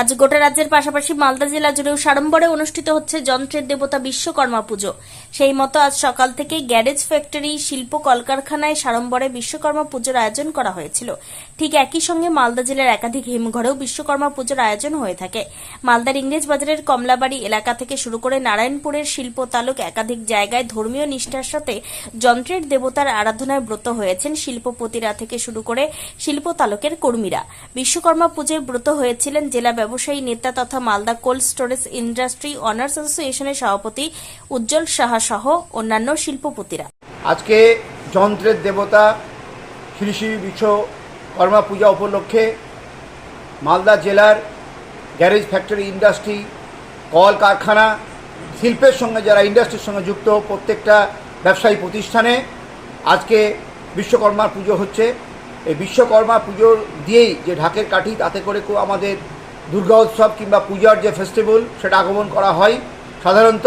আজ গোটা রাজ্যের পাশাপাশি মালদা জেলা জুড়েও সাড়ম্বরে অনুষ্ঠিত হচ্ছে যন্ত্রের দেবতা বিশ্বকর্মা পুজো। সেই মতো আজ সকাল থেকে গ্যারেজ ফ্যাক্টরি, শিল্প কলকারখানায় সাড়ম্বরে বিশ্বকর্মা পুজোর আয়োজন করা হয়েছিল। ঠিক একই সঙ্গে মালদা জেলার একাধিক হিমঘরেও বিশ্বকর্মা পুজোর আয়োজন হয়ে থাকে। মালদার ইংরেজ বাজারের কমলাবাড়ি এলাকা থেকে শুরু করে নারায়ণপুরের শিল্প তালুক একাধিক জায়গায় ধর্মীয় নিষ্ঠার সাথে যন্ত্রের দেবতার আরাধনায় ব্রত হয়েছেন শিল্পপতিরা থেকে শুরু করে শিল্প তালুকের কর্মীরা। বিশ্বকর্মা পুজোয় ব্রত হয়েছিলেন জেলা ব্যবসায়ী নেতা তথা Malda cold storage industry owners অ্যাসোসিয়েশনের সভাপতি উজ্জ্বল সাহা সহ অন্যান্য শিল্পপতিরা। আজকে যন্ত্রের দেবতা শ্রী শ্রী বিশ্বকর্মা পূজা উপলক্ষে মালদা জেলার গ্যারেজ ফ্যাক্টরি ইন্ডাস্ট্রি কল কারখানা শিল্পের সঙ্গে যারা ইন্ডাস্ট্রির সঙ্গে যুক্ত, প্রত্যেকটা ব্যবসায়ী প্রতিষ্ঠানে আজকে বিশ্বকর্মার পুজো হচ্ছে। এই বিশ্বকর্মা পুজোর দিয়েই যে ঢাকের কাঠি, তাতে করে আমাদের দুর্গা উৎসব কিংবা পূজার যে ফেস্টিভ্যাল সেটা আগমন করা হয় সাধারণত।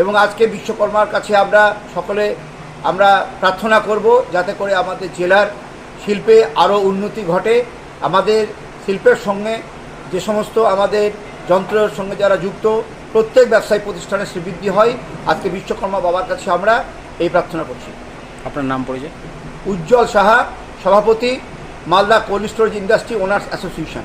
এবং আজকে বিশ্বকর্মার কাছে আমরা সকলে আমরা প্রার্থনা করব যাতে করে আমাদের জেলার শিল্পে আরও উন্নতি ঘটে। আমাদের শিল্পের সঙ্গে যে সমস্ত আমাদের যন্ত্রের সঙ্গে যারা যুক্ত প্রত্যেক ব্যবসায়ী প্রতিষ্ঠানে শ্রীবৃদ্ধি হয়। আজকে বিশ্বকর্মা বাবার কাছে আমরা এই প্রার্থনা করছি। আপনার নাম পরিচয়? উজ্জ্বল সাহা সভাপতি Malda cold storage industry owners association.